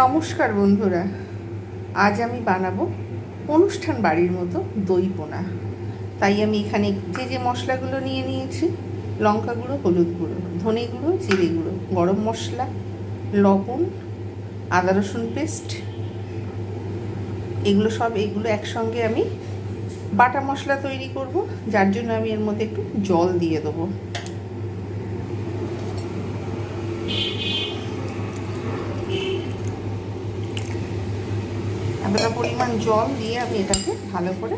নমস্কার বন্ধুরা। আজ আমি বানাবো অনুষ্ঠান বাড়ির মতো দই পোনা। তাই আমি এখানে যে যে মশলাগুলো নিয়ে নিয়েছি, লঙ্কা গুঁড়ো, হলুদ গুঁড়ো, ধনে গুঁড়ো, জিরে গুঁড়ো, গরম মশলা, লবণ, আদা রসুন পেস্ট, এগুলো সব এগুলো একসঙ্গে আমি বাটা মশলা তৈরি করব, যার জন্য আমি এর মধ্যে একটু জল দিয়ে দেবো। এতটা পরিমাণ জল দিয়ে আমি এটাকে ভালো করে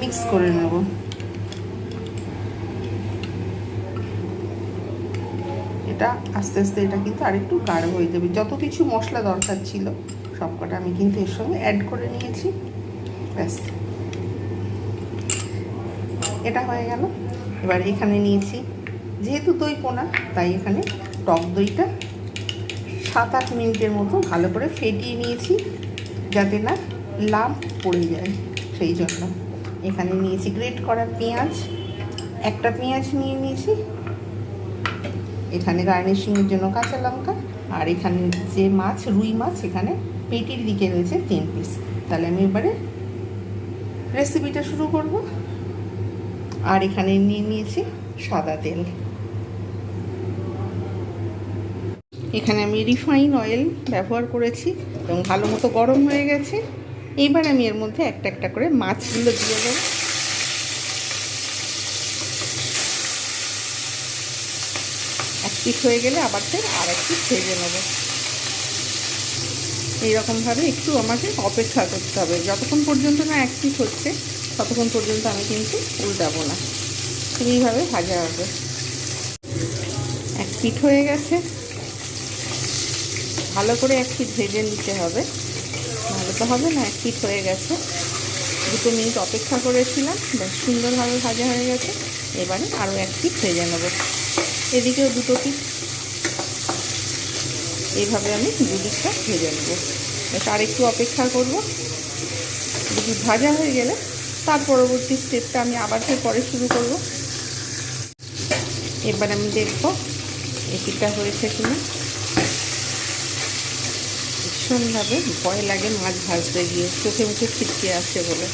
মিক্স করে নেব। এটা আস্তে আস্তে এটা কিন্তু আরেকটু গাঢ় হয়ে যাবে। যত কিছু মশলা দরকার ছিল, সবকটা আমি কিন্তু এর সঙ্গে অ্যাড করে নিয়েছি। ব্যাস। এটা হয়ে গেল। এবার এখানে নিয়েছি যেহেতু দই পোনা, তাই এখানে টক দইটা সাত আট মিনিটের মতো ভালো করে ফেটিয়ে নিয়েছি। যাতে না লাভ পড়ে যায় সেই জন্য। এখানে নিয়েছি গ্রেট করা পেঁয়াজ। একটা পেঁয়াজ নিয়ে নিয়েছি। এখানে গার্নিশিংয়ের জন্য কাঁচা লঙ্কা। আর এখানে যে মাছ, রুই মাছ, এখানে পেটির দিকে রয়েছে তিন পিস তাহলে আমি এবারে রেসিপিটা শুরু করব। আর এখানে নিয়ে নিয়েছি সাদা তেল। এখানে আমি রিফাইন অয়েল ব্যবহার করেছি এবং ভালো মতো গরম হয়ে গেছে। এইবার আমি এর মধ্যে একটা একটা করে মাছগুলো দিয়ে দেবো। এক পিস হয়ে গেলে আবার ফের আর এক পিস ভেজে নেব। এইরকমভাবে একটু আমাকে অপেক্ষা করতে হবে। যতক্ষণ পর্যন্ত না এক পিস হচ্ছে, ততক্ষণ পর্যন্ত আমি কিন্তু উল্টাবো না। এইভাবে ভাজা হবে। এক পিঠ হয়ে গেছে। ভালো করে এক পিঠ ভেজে নিতে হবে। ভালো তো হবে না, এক পিঠ হয়ে গেছে। দুটো মিনিট অপেক্ষা করেছিলাম, বেশ সুন্দরভাবে ভাজা হয়ে গেছে। এবারে আরও এক পিঠ ভেজে নেব। এদিকেও দুটো পিঠ এইভাবে আমি দুদিকটা ভেজে নেব। বেশ আর একটু অপেক্ষা করব। দুটি ভাজা হয়ে গেলে তার পরবর্তী স্টেপটা আমি আবার ফের পরে শুরু করব। এবার আমি দেখব এটিটা হয়েছে কিনা। ভীষণভাবে ভয় লাগে মাছ ভাজতে গিয়ে। চোখে মুখে ছিটকে আসছে বলে।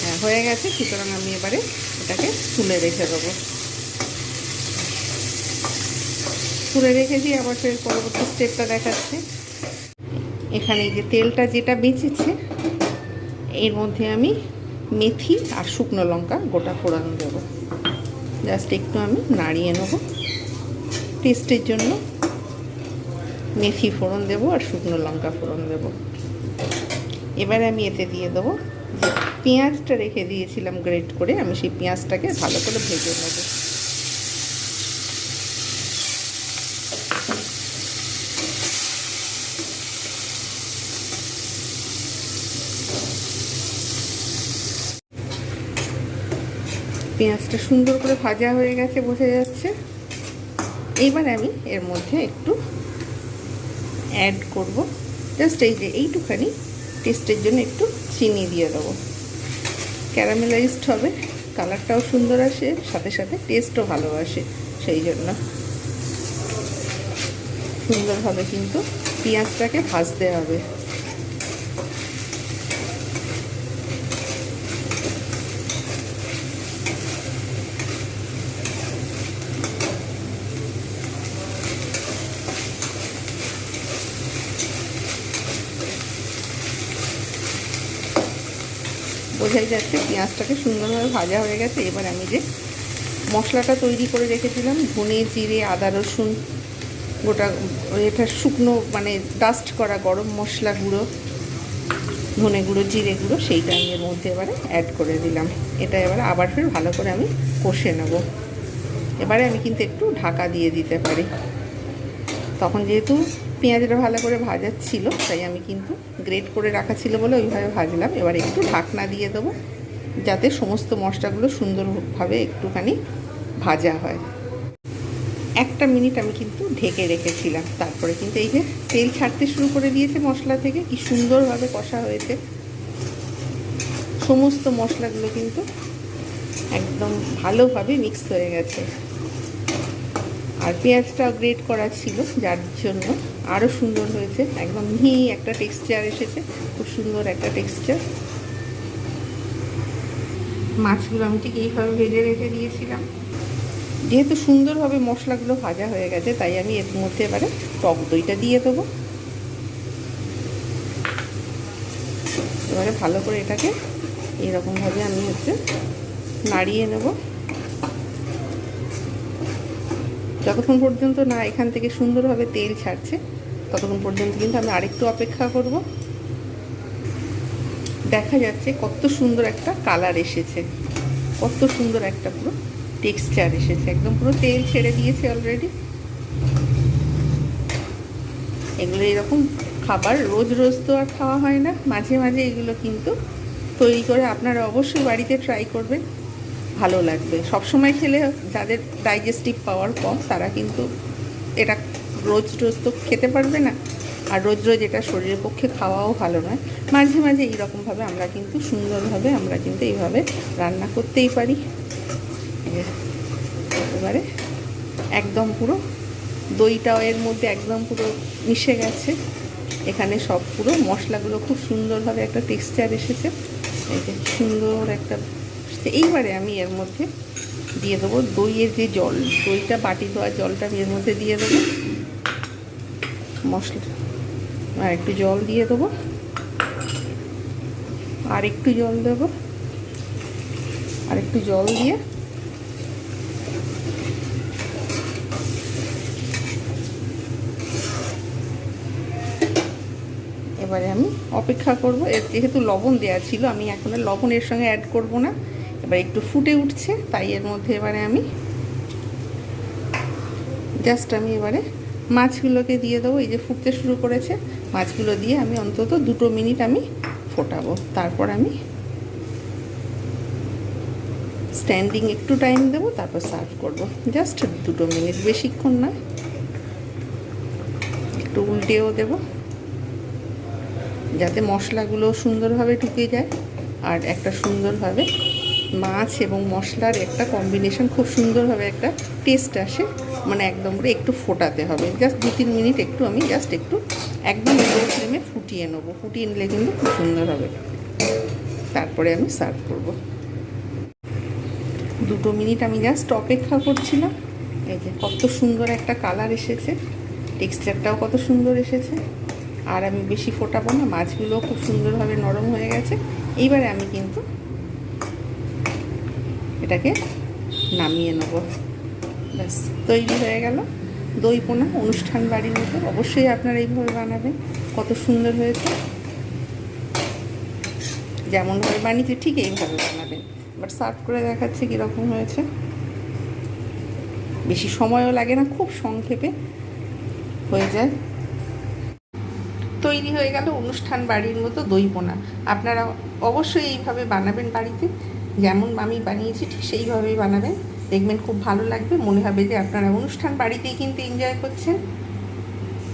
হ্যাঁ হয়ে গেছে, সুতরাং আমি এবারে এটাকে তুলে রেখে দেবো। তুলে রেখেছি, আবার ফের পরবর্তী স্টেপটা দেখাচ্ছে। এখানে যে তেলটা যেটা বেঁচেছে, এর মধ্যে আমি মেথি আর শুকনো লঙ্কা গোটা ফোড়ন দেবো। জাস্ট একটু আমি নাড়িয়ে নেব। টেস্টের জন্য মেথি ফোড়ন দেবো আর শুকনো লঙ্কা ফোড়ন দেবো। এবারে আমি এতে দিয়ে দেবো যে পেঁয়াজটা রেখে দিয়েছিলাম গ্রেট করে, আমি সেই পেঁয়াজটাকে ভালো করে ভেজে নেব। পেঁয়াজটা সুন্দর করে ভাজা হয়ে গেছে, বোঝা যাচ্ছে। এইবার আমি এর মধ্যে একটু অ্যাড করব। জাস্ট এই যে এইটুখানি টেস্টের জন্য একটু চিনি দিয়ে দেবো। ক্যারামেলাইজড হবে কালারটাও সুন্দর আসে, সাথে সাথে টেস্টও ভালো আসে, সেই জন্য। সুন্দরভাবে কিন্তু পেঁয়াজটাকে ভাজতে হবে। বোঝাই যাচ্ছে, পেঁয়াজটাকে সুন্দরভাবে ভাজা হয়ে গেছে। এবার আমি যে মশলাটা তৈরি করে রেখেছিলাম, ধনে, জিরে, আদা, রসুন, গোটা এটা শুকনো মানে ডাস্ট করা গরম মশলা গুঁড়ো, ধনে গুঁড়ো, জিরে গুঁড়ো, সেইটা আমি এর মধ্যে এবারে অ্যাড করে দিলাম। এটা এবার আবার ফের ভালো করে আমি কষে নেব। এবারে আমি কিন্তু একটু ঢাকা দিয়ে দিতে পারি। তখন যেহেতু পেঁয়াজটা ভালো করে ভাজা ছিল, তাই আমি কিন্তু গ্রেট করে রাখা ছিল বলে ওইভাবে ভাজলাম। এবার একটু ঢাকনা দিয়ে দেবো, যাতে সমস্ত মশলাগুলো সুন্দরভাবে একটুখানি ভাজা হয়। একটা মিনিট আমি কিন্তু ঢেকে রেখেছিলাম। তারপরে কিন্তু এই যে তেল ছাড়তে শুরু করে দিয়েছে মশলা থেকে, কি সুন্দরভাবে কষা হয়েছে। সমস্ত মশলাগুলো কিন্তু একদম ভালোভাবে মিক্স হয়ে গেছে। আর পেঁয়াজটাও গ্রেট করা ছিল, যার জন্য আরও সুন্দর হয়েছে। একদম মিহি একটা টেক্সচার এসেছে, খুব সুন্দর একটা টেক্সচার মাছগুলো আমি ঠিক এইভাবে ভেজে রেখে দিয়েছিলাম। যেহেতু সুন্দরভাবে মশলাগুলো ভাজা হয়ে গেছে, তাই আমি এর মধ্যে এবারে টক দইটা দিয়ে দেবো। এবারে ভালো করে এটাকে এরকমভাবে আমি হচ্ছে নাড়িয়ে নেব। যতক্ষণ পর্যন্ত না এখান থেকে সুন্দরভাবে তেল ছাড়ছে, ততক্ষণ পর্যন্ত কিন্তু আমি আরেকটু অপেক্ষা করব। দেখা যাচ্ছে কত সুন্দর একটা কালার এসেছে, কত সুন্দর একটা পুরো টেক্সচার এসেছে, একদম পুরো তেল ছেড়ে দিয়েছে অলরেডি এগুলো এরকম খাবার রোজ রোজ তো আর খাওয়া হয় না, মাঝে মাঝে এগুলো কিন্তু তৈরি করে আপনারা অবশ্যই বাড়িতে ট্রাই করবেন। ভালো লাগবে। সবসময় খেলে যাদের ডাইজেস্টিভ পাওয়ার কম, তারা কিন্তু এটা রোজ রোজ তো খেতে পারবে না। আর রোজ রোজ এটা শরীরের পক্ষে খাওয়াও ভালো নয়। মাঝে মাঝে এইরকমভাবে আমরা কিন্তু সুন্দরভাবে আমরা কিন্তু এইভাবে রান্না করতেই পারি। এবারে একদম পুরো দইটাও এর মধ্যে একদম পুরো মিশে গেছে। এখানে সব পুরো মশলাগুলো খুব সুন্দরভাবে একটা টেক্সচার এসেছে। সুন্দর একটা এইবারে আমি এর মধ্যে দিয়ে দেবো দইয়ের যে জল, দইটা বাটি দেওয়া জলটা আমি এর মধ্যে দিয়ে দেবো। মশলা, আর একটু জল দিয়ে দেবো। আর একটু জল দেবো। আর একটু জল দিয়ে এবারে আমি অপেক্ষা করব। এর যেহেতু লবণ দেওয়া ছিল, আমি এখন আর লবণ সঙ্গে অ্যাড করব না। এবার একটু ফুটে উঠছে, তাই এর মধ্যে এবারে আমি জাস্ট আমি এবারে মাছগুলোকে দিয়ে দেবো। এই যে ফুটতে শুরু করেছে, মাছগুলো দিয়ে আমি অন্তত দুটো মিনিট আমি ফোটাবো। তারপর আমি স্ট্যান্ডিং একটু টাইম দেবো, তারপর সার্ভ করব। জাস্ট দুটো মিনিট, বেশিক্ষণ না। একটু উল্টেও দেবো। যাতে মশলাগুলো সুন্দরভাবে ঢুকে যায়, আর একটা সুন্দরভাবে মাছ এবং মশলার একটা কম্বিনেশন খুব সুন্দরভাবে একটা টেস্ট আসে। মানে একদম করে একটু ফোটাতে হবে। জাস্ট দু তিন মিনিট একটু আমি জাস্ট একটু একদম লো ফ্লেমে ফুটিয়ে নেব। ফুটিয়ে নিলে কিন্তু খুব সুন্দর হবে। তারপরে আমি সার্ভ করব। দুটো মিনিট আমি জাস্ট অপেক্ষা করছিলাম। এই যে কত সুন্দর একটা কালার এসেছে। টেক্সচারটাও কত সুন্দর এসেছে। আর আমি বেশি ফোটাবো না। মাছগুলোও খুব সুন্দরভাবে নরম হয়ে গেছে। এইবারে আমি কিন্তু এটাকে নামিয়ে নেব। ব্যাস, তৈরি হয়ে গেল। দই পোনা, অনুষ্ঠান বাড়ির মতো। অবশ্যই আপনারা এইভাবে বানাবেন। কত সুন্দর হয়েছে। যেমনভাবে বানিয়েছে, ঠিক এইভাবে বানাবেন। বাট সার্ভ করে দেখাচ্ছে কীরকম হয়েছে। বেশি সময়ও লাগে না, খুব সংক্ষেপে হয়ে যায়। তৈরি হয়ে গেল অনুষ্ঠান বাড়ির মতো দই পোনা। আপনারা অবশ্যই এইভাবে বানাবেন বাড়িতে। যেমন আমি বানিয়েছি, ঠিক সেইভাবেই বানাবেন। দেখবেন খুব ভালো লাগবে। মনে হবে যে আপনারা অনুষ্ঠান বাড়িতেই কিন্তু এনজয় করছেন।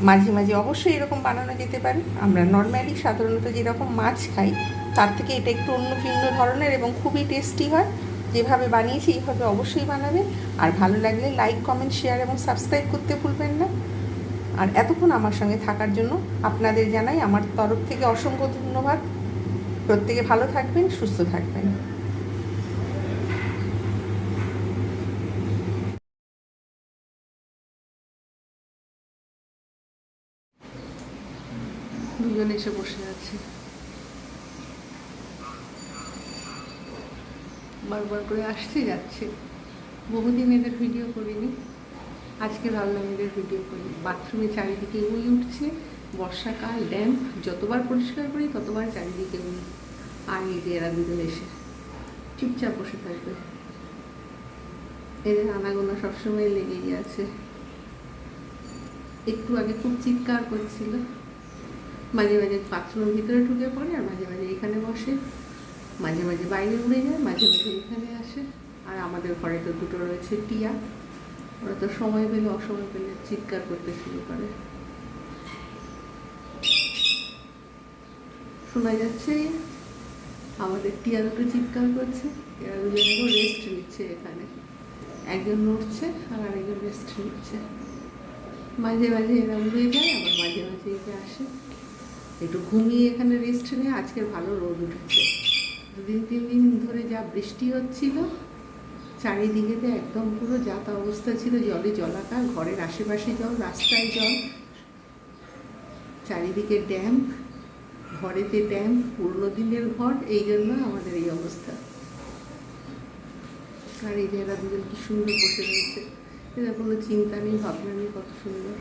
মাঝে মাঝে অবশ্যই এরকম বানানো যেতে পারে। আমরা নর্মালি সাধারণত যেরকম মাছ খাই, তার থেকে এটা একটু অন্য ভিন্ন ধরনের এবং খুবই টেস্টি হয়। যেভাবে বানিয়েছি, এইভাবে অবশ্যই বানাবেন। আর ভালো লাগলে লাইক কমেন্ট শেয়ার এবং সাবস্ক্রাইব করতে ভুলবেন না। আর এতক্ষণ আমার সঙ্গে থাকার জন্য আপনাদের জানাই আমার তরফ থেকে অসংখ্য ধন্যবাদ। প্রত্যেকে ভালো থাকবেন, সুস্থ থাকবেন দুজন এসে বসে আছে। বারবার করে আসছে, যাচ্ছে। বহুদিন এদের ভিডিও করিনি। আজকে ভাবলাম এদের ভিডিও করি। বাথরুমে চারিদিকে উই উঠছে, বর্ষাকাল ড্যাম্প যতবার পরিষ্কার করি, ততবার চারিদিকে উই। আর এই যে এরা দুজন এসে চুপচাপ বসে থাকবে। এদের আনাগোনা সবসময় লেগেই আছে। একটু আগে খুব চিৎকার করছিল। মাঝে মাঝে বাথরুমের ভিতরে ঢুকে পড়ে আর মাঝে মাঝে এখানে বসে। মাঝে মাঝে বাইরে উড়ে যায়, মাঝে মাঝে এখানে আসে। আর আমাদের ঘরে তো দুটো রয়েছে টিয়া। ওরা তো সময় পেলে, অসময় পেলে চিৎকার করতে শুরু করে। শোনা যাচ্ছে আমাদের টিয়া দুটো চিৎকার করছে। এরা দুজন রেস্ট নিচ্ছে এখানে। একজন নড়ছে আর আরেকজন রেস্ট নিচ্ছে। মাঝে মাঝে এরা উড়ে যায়, আবার মাঝে মাঝে এসে আসে। একটু ঘুমিয়ে এখানে রেস্ট নিয়ে আজকে ভালো রোদ উঠেছে। দুদিন, তিন দিন ধরে যা বৃষ্টি হচ্ছিল, চারিদিকেতে একদম পুরো যাতা অবস্থা ছিল, জলে জলাকার, ঘরের আশেপাশে জল, রাস্তায় জল, চারিদিকে ড্যাম ঘরেতে ড্যাম পুরনো দিনের ঘর, এই জন্য আমাদের এই অবস্থা। আর এই এরা দুজন কি সুন্দর বসে রয়েছে। এদের কোনো চিন্তা নেই, ভাবনা নেই, কত সুন্দর।